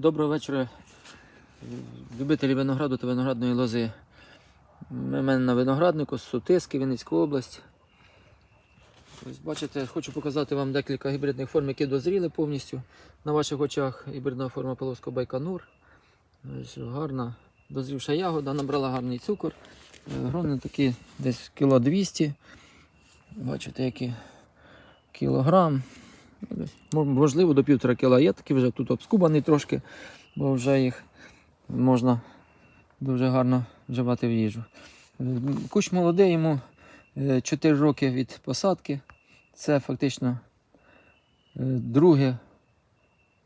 Доброго вечора, любителі винограду та виноградної лози. Ми мене на винограднику з Сутиски, Вінницька область. Ось бачите, хочу показати вам декілька гібридних форм, які дозріли повністю на ваших очах. Гібридна форма Полоського Байконур. Ось гарна дозрівша ягода, набрала гарний цукор. Е, Грони такі десь кіло 200. Бачите, які кілограм. Можливо, до півтора кіла. Я такий вже тут обскубаний трошки, бо вже їх можна дуже гарно вживати в їжу. Е, Кущ молодий, йому 4 роки від посадки. Це фактично е, друге,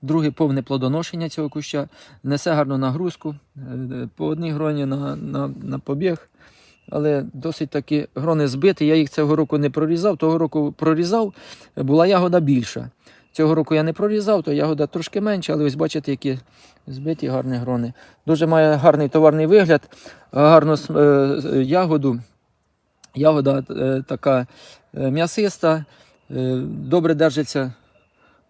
друге повне плодоношення цього куща. Несе гарну нагрузку. е, По одній гроні на, на, на побіг. Але досить таки грони збиті. Я їх цього року не прорізав. Того року прорізав, була ягода більша. Цього року я не прорізав, то ягода трошки менша, але ось бачите, які збиті гарні грони. Дуже має гарний товарний вигляд, гарну е, ягоду. Ягода е, така е, м'ясиста, добре держиться,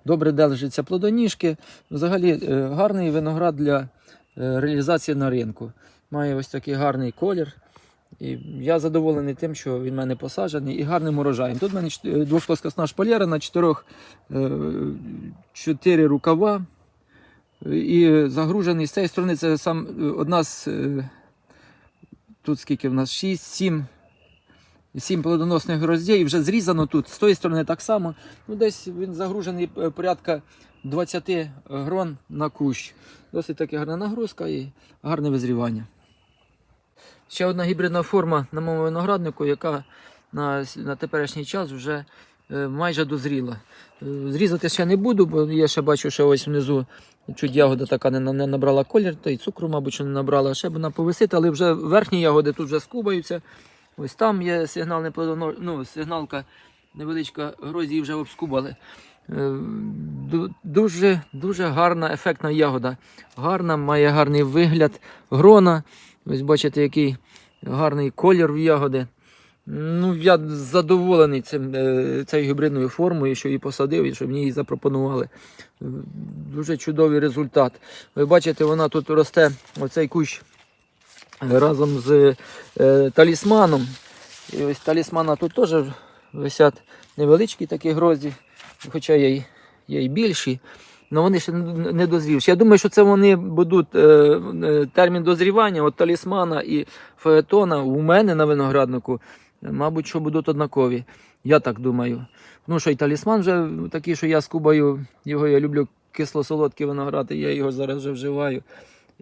добре держиться плодоніжки. Взагалі гарний виноград для реалізації на ринку. Має ось такий гарний колір. І я задоволений тим, що він в мене посаджений і гарним урожаєм. Тут в мене е, двохплоскосна шпалера на чотирьох е, чотири рукава. І загружений з цієї сторони це сам е, одна з. Тут скільки в нас? 6, 7, 7 плодоносних гроздей. І вже зрізано тут. З тої сторони так само. Ну, десь він загружений порядка 20 грон на кущ. Досить таки гарна нагрузка і гарне визрівання. Ще одна гібридна форма на моєму винограднику, яка на, на теперішній час вже е, майже дозріла. Е, Зрізати ще не буду, бо я ще бачу, що ось внизу чуть ягода така не, не набрала колір, та й цукру, мабуть, не набрала. Ще б вона повисить, але вже верхні ягоди тут вже скубаються. Ось там є сигнальне плодоно... ну, сигналка невеличка, грозі вже обскубали. Е, Дуже, дуже гарна, ефектна ягода. Гарна, має гарний вигляд грона. Ось бачите, який гарний колір в ягоди. Ну, я задоволений цим, е, цією гібридною формою, що її посадив і що мені її запропонували. Дуже чудовий результат. Ви бачите, вона тут росте, оцей кущ е, разом з е, талісманом. І ось талісмана тут теж висять невеличкі такі грозді, хоча є й більші. Але вони ще не дозрівші. Я думаю, що це вони будуть е, е, термін дозрівання от талісмана і фаетона у мене на винограднику, мабуть, що будуть однакові. Я так думаю. Ну, що й талісман вже такий, що я скубаю, його я люблю кисло-солодкий виноград, і я його зараз вже вживаю.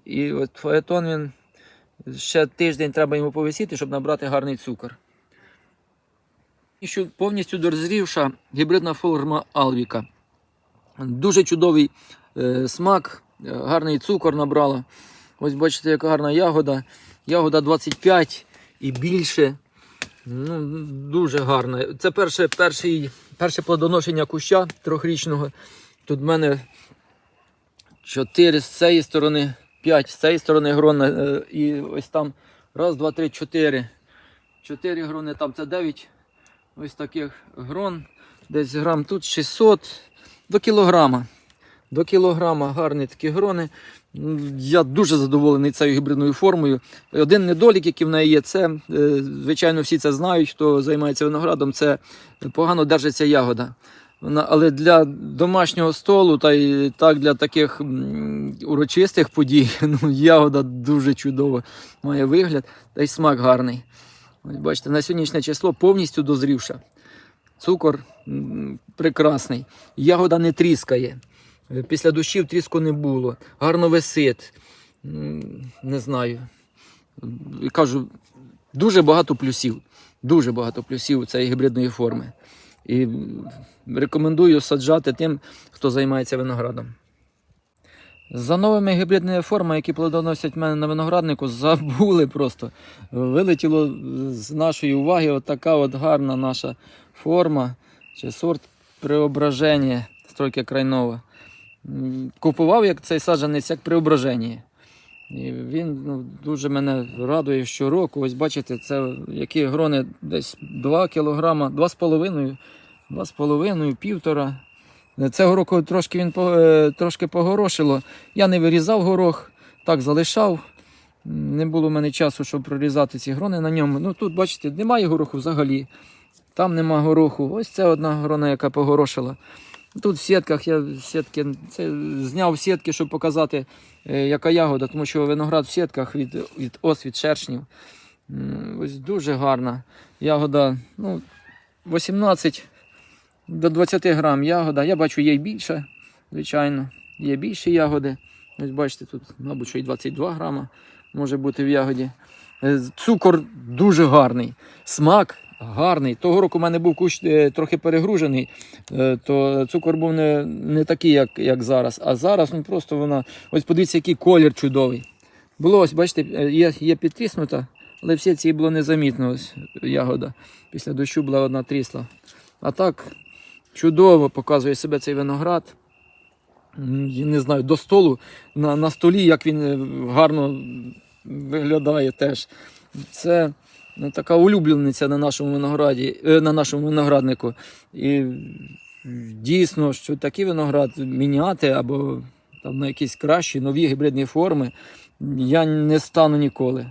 І от фаетон він ще тиждень треба йому повисіти, щоб набрати гарний цукор. І що повністю дозрівша гібридна форма Алвіка. Дуже чудовий е, смак, е, гарний цукор набрала. Ось бачите, яка гарна ягода. Ягода 25 і більше. Ну, дуже гарна. Це перше, перший, перше плодоношення куща трьохрічного. Тут в мене 4 з цієї сторони, 5 з цієї сторони грона. е, І ось там раз, два, три, чотири. Чотири грони, там це 9 ось таких грон. Десь грам тут 600 до кілограма. До кілограма гарні такі грони. Я дуже задоволений цією гібридною формою. Один недолік, який в неї є, це, е, звичайно, всі це знають, хто займається виноградом, це погано держиться ягода. Але для домашнього столу та й так для таких урочистих подій, ну, ягода дуже чудова має вигляд, та й смак гарний. Бачите, на сьогоднішнє число повністю дозрівша. Цукор прекрасний. Ягода не тріскає. Після дощів тріску не було. Гарно висить. Не знаю. Кажу, дуже багато плюсів. Дуже багато плюсів у цієї гібридної форми. І рекомендую саджати тим, хто займається виноградом. За новими гібридними формами, які плодоносять мене на винограднику, забули просто. Вилетіло з нашої уваги от така от гарна наша форма чи сорт преображення стройки крайнова. Купував як цей саджанець як преображення. І він ну, дуже мене радує щороку. Ось бачите, це які грони десь 2 кілограма, 2,5, 2,5, півтора. Цього року трошки він е, трошки погорошило. Я не вирізав горох, так залишав. Не було в мене часу, щоб прорізати ці грони на ньому. Ну тут, бачите, немає гороху взагалі. Там нема гороху. Ось це одна грона, яка погорошила. Тут в сітках я сітки, це зняв сітки, щоб показати, е, яка ягода, тому що виноград в сітках від, від ос, від шершнів. Ось дуже гарна ягода. Ну, 18 до 20 грам ягода. Я бачу, є більше, звичайно. Є більші ягоди. Ось бачите, тут, мабуть, що і 22 грама може бути в ягоді. Е, Цукор дуже гарний. Смак гарний. Того року в мене був кущ е, трохи перегружений, е, то цукор був не, не такий, як, як зараз. А зараз ну, просто вона. Ось подивіться, який колір чудовий. Було ось, бачите, е, є, є підтиснута, але всі ці було незамітно. Ось ягода. Після дощу була одна трісла. А так чудово показує себе цей виноград. Не знаю, до столу на, на столі, як він гарно виглядає теж. Це така улюблениця на нашому винограді, е, на нашому винограднику. І дійсно, що такий виноград міняти або там, на якісь кращі нові гібридні форми я не стану ніколи.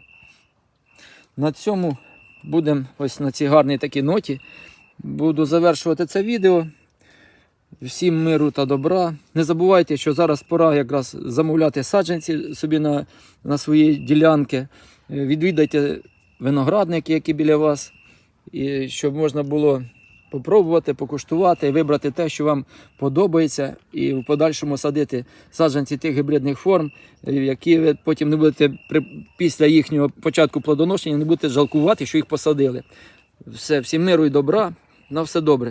На цьому будемо ось на цій гарній такій ноті. Буду завершувати це відео. Всім миру та добра. Не забувайте, що зараз пора якраз замовляти саджанці собі на, на свої ділянки. Е, Відвідайте виноградники, які біля вас, і щоб можна було попробувати, покуштувати, вибрати те, що вам подобається, і в подальшому садити саджанці тих гібридних форм, е, які ви потім не будете після їхнього початку плодоношення не будете жалкувати, що їх посадили. Все, всім миру і добра, на все добре.